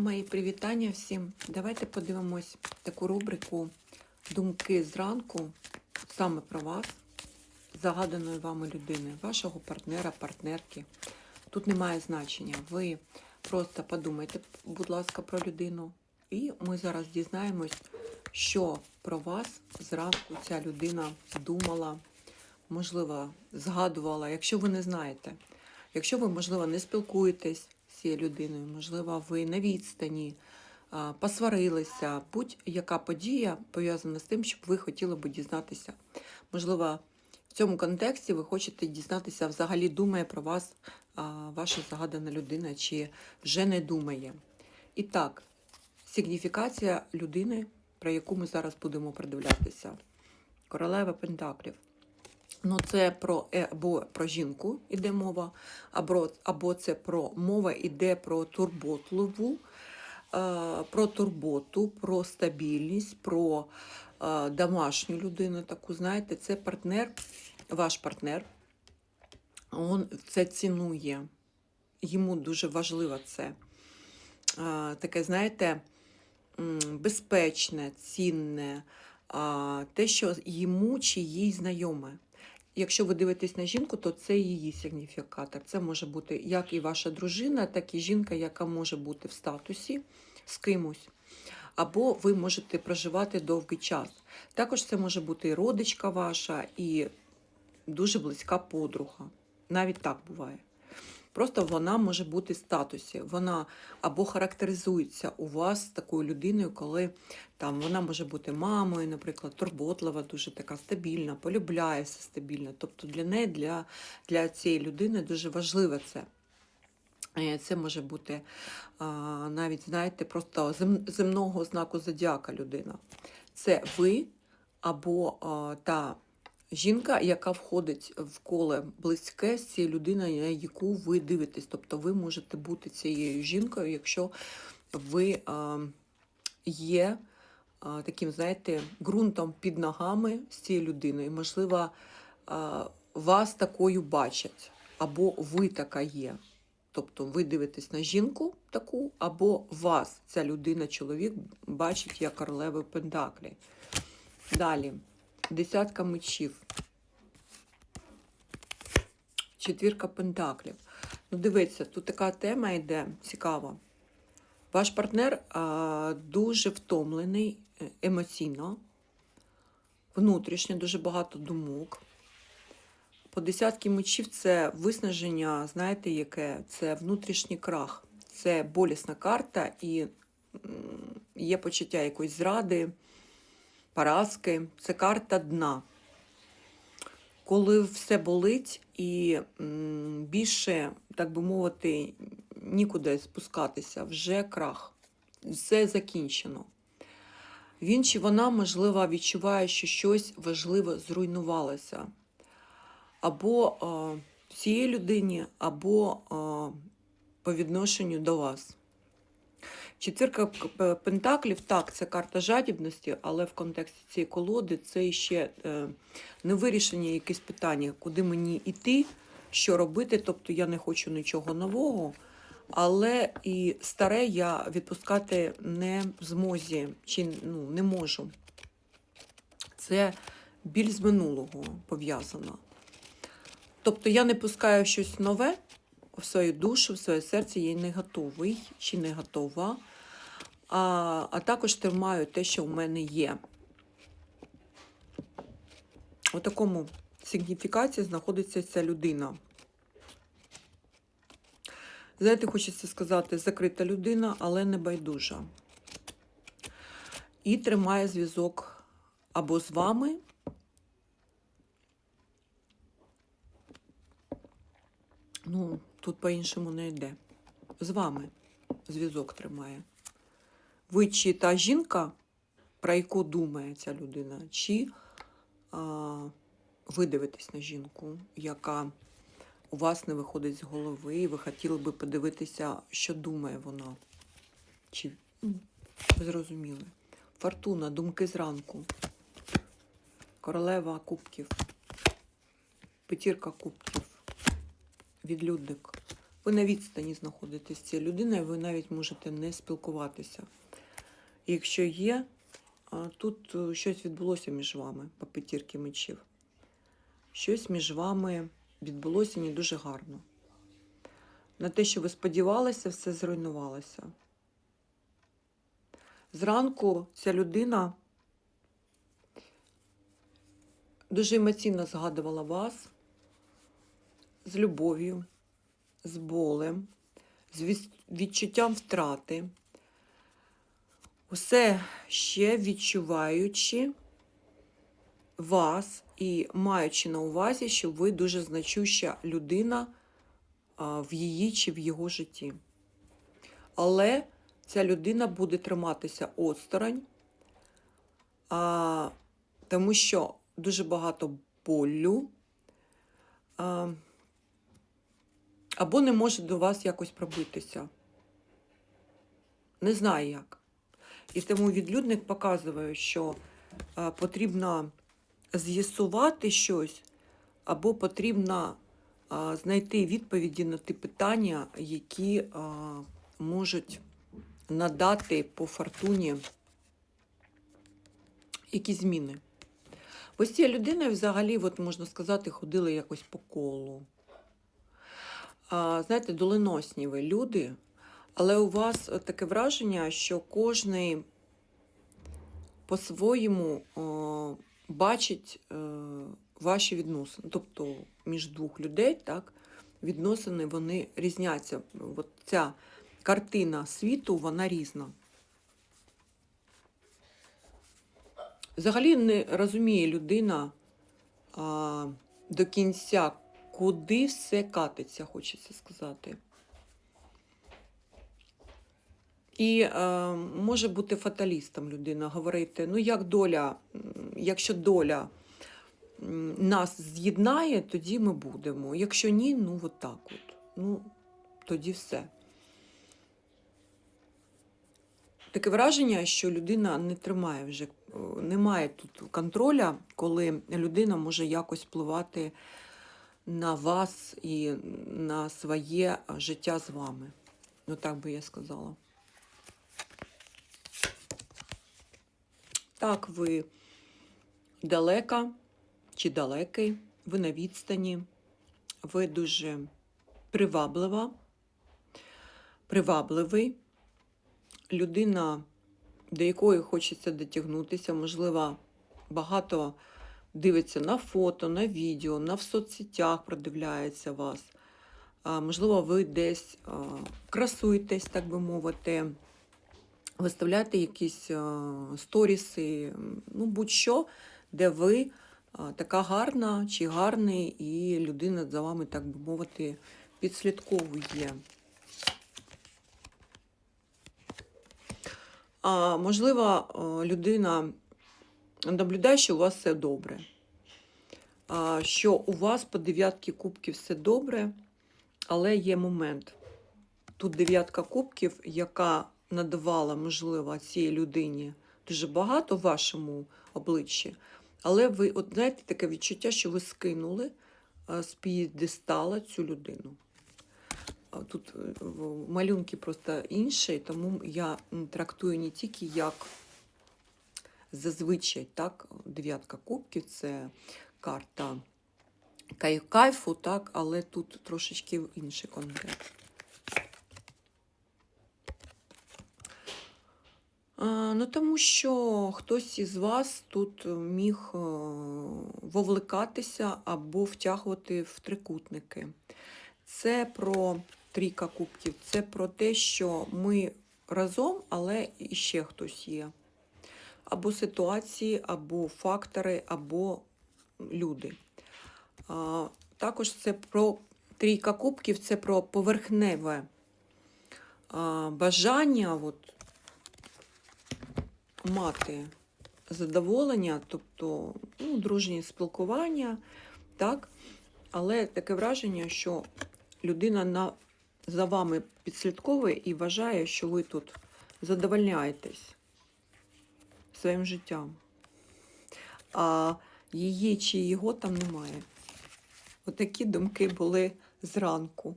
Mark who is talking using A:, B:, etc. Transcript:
A: Мої привітання всім. Давайте подивимось таку рубрику Думки зранку саме про вас, загаданої вами людини, вашого партнера, партнерки. Тут немає значення. Ви просто подумайте, будь ласка, про людину. І ми зараз дізнаємось, що про вас зранку ця людина думала, можливо, згадувала, якщо ви не знаєте. Якщо ви, можливо, не спілкуєтесь цією людиною, можливо, ви на відстані, посварилися, будь-яка подія пов'язана з тим, щоб ви хотіли би дізнатися. Можливо, в цьому контексті ви хочете дізнатися, взагалі думає про вас ваша загадана людина, чи вже не думає. І так, сигніфікація людини, про яку ми зараз будемо придивлятися. Королева Пентаклів. Ну, це про е, або про жінку іде мова, або, або це про мова іде про турботливу, е, про турботу, про стабільність, про е, домашню людину. Таку, знаєте, це партнер, ваш партнер. Він це цінує. Йому дуже важливо це. Таке, знаєте, безпечне, цінне, те, що йому чи їй знайоме. Якщо ви дивитесь на жінку, то це її сигніфікатор. Це може бути як і ваша дружина, так і жінка, яка може бути в статусі з кимось. Або ви можете проживати довгий час. Також це може бути і родичка ваша, і дуже близька подруга. Навіть так буває. Просто вона може бути в статусі. Вона або характеризується у вас такою людиною, коли там вона може бути мамою, наприклад, турботлива, дуже така стабільна, полюбляє все стабільно. Тобто для неї, для, для цієї людини дуже важливо це. Е, Це може бути навіть, знаєте, просто земного знаку зодіака людина. Це ви або та жінка, яка входить в коле близьке з цією людиною, на яку ви дивитесь. Тобто ви можете бути цією жінкою, якщо ви є таким, знаєте, ґрунтом під ногами з цією людиною. Можливо, вас такою бачать, або ви така є. Тобто ви дивитесь на жінку таку, або вас ця людина, чоловік, бачить як королеву Пентаклі. Далі. Десятка мечів. Четвірка пентаклів. Ну, дивіться, тут така тема йде цікава. Ваш партнер а, дуже втомлений е, емоційно, внутрішньо, дуже багато думок. По десятки мечів це виснаження, знаєте, яке? Це внутрішній крах. Це болісна карта і є почуття якоїсь зради, поразки. Це карта дна. Коли все болить і більше, так би мовити, нікуди спускатися, вже крах. Все закінчено. Він чи вона, можливо, відчуває, що щось важливе зруйнувалося або е, цієї людині, або е, по відношенню до вас. Четвірка пентаклів, так, це карта жадібності, але в контексті цієї колоди це ще е, не вирішення якесь питання, куди мені йти, що робити. Тобто я не хочу нічого нового, але і старе я відпускати не в змозі чи ну, не можу. Це біль з минулого пов'язано. Тобто я не пускаю щось нове в свою душу, в своє серце, я не готовий чи не готова, а, а також тримаю те, що в мене є. У такому сигніфікації знаходиться ця людина. Знаєте, хочеться сказати, закрита людина, але не байдужа. І тримає зв'язок або з вами, Ну, тут по-іншому не йде. З вами зв'язок тримає. Ви чи та жінка, про яку думає ця людина, чи а, ви дивитесь на жінку, яка у вас не виходить з голови, і ви хотіли би подивитися, що думає вона. Чи ну, ви зрозуміли? Фортуна, думки зранку. Королева кубків. Петірка кубків відлюдник. Ви на відстані знаходитесь з цією людиною, ви навіть можете не спілкуватися. Якщо є, тут е, щось відбулося між вами по п'ятірки мечів. Щось між вами відбулося не дуже гарно. На те, що ви сподівалися, все зруйнувалося. Зранку ця людина дуже емоційно згадувала вас з любов'ю, з болем, з відчуттям втрати. Усе ще відчуваючи вас і маючи на увазі, що ви дуже значуща людина в її чи в його житті. Але ця людина буде триматися осторонь, тому що дуже багато болю, або не може до вас якось пробитися. Не знаю як. І тому відлюдник показує, що потрібно з'ясувати щось, або потрібно знайти відповіді на ті питання, які можуть надати по фортуні якісь зміни. Ось цією людиною взагалі, от, можна сказати, ходили якось по колу. Знаєте, доленосні ви люди, але у вас таке враження, що кожний по-своєму о, бачить е, ваші відносини. Тобто між двох людей так, відносини вони різняться. От ця картина світу, вона різна. Взагалі не розуміє людина а, до кінця, куди все катиться, хочеться сказати. І е, може бути фаталістом людина, говорити, ну як доля, якщо доля нас з'єднає, тоді ми будемо. Якщо ні, ну от так от. Ну, тоді все. Таке враження, що людина не тримає вже, е, немає тут контроля, коли людина може якось впливати на вас і на своє життя з вами. Ну так би я сказала. Так, ви далека чи далекий, ви на відстані, ви дуже приваблива, привабливий, людина, до якої хочеться дотягнутися, можливо, багато дивиться на фото, на відео, на в соцсетях продивляється вас. Можливо, ви десь красуєтесь, так би мовити, виставляєте якісь сторіси, ну будь-що, де ви така гарна чи гарний, і людина за вами, так би мовити, підслідковує. А, можливо, людина наблюдає, що у вас все добре. А, що у вас по дев'ятки кубків все добре, але є момент. Тут дев'ятка кубків, яка надавала, можливо, цій людині дуже багато в вашому обличчі, але ви, от знаєте, таке відчуття, що ви скинули з п'єдестала цю людину. Тут е, малюнки просто інші, тому я трактую не тільки як зазвичай, так, дев'ятка кубків це карта кайфу, так, але тут трошечки інший контекст. А, Ну, тому що хтось із вас тут міг е, вовлекатися або втягувати в трикутники. Це про трійка кубків, це про те, що ми разом, але іще хтось є. Або ситуації, або фактори, або люди. Також це про трійка кубків, це про поверхневе бажання от, мати задоволення, тобто ну, дружні спілкування, так? але таке враження, що людина на, за вами підслідковує і вважає, що ви тут задовольняєтесь своїм життям. А її чи його там немає. Отакі думки були зранку.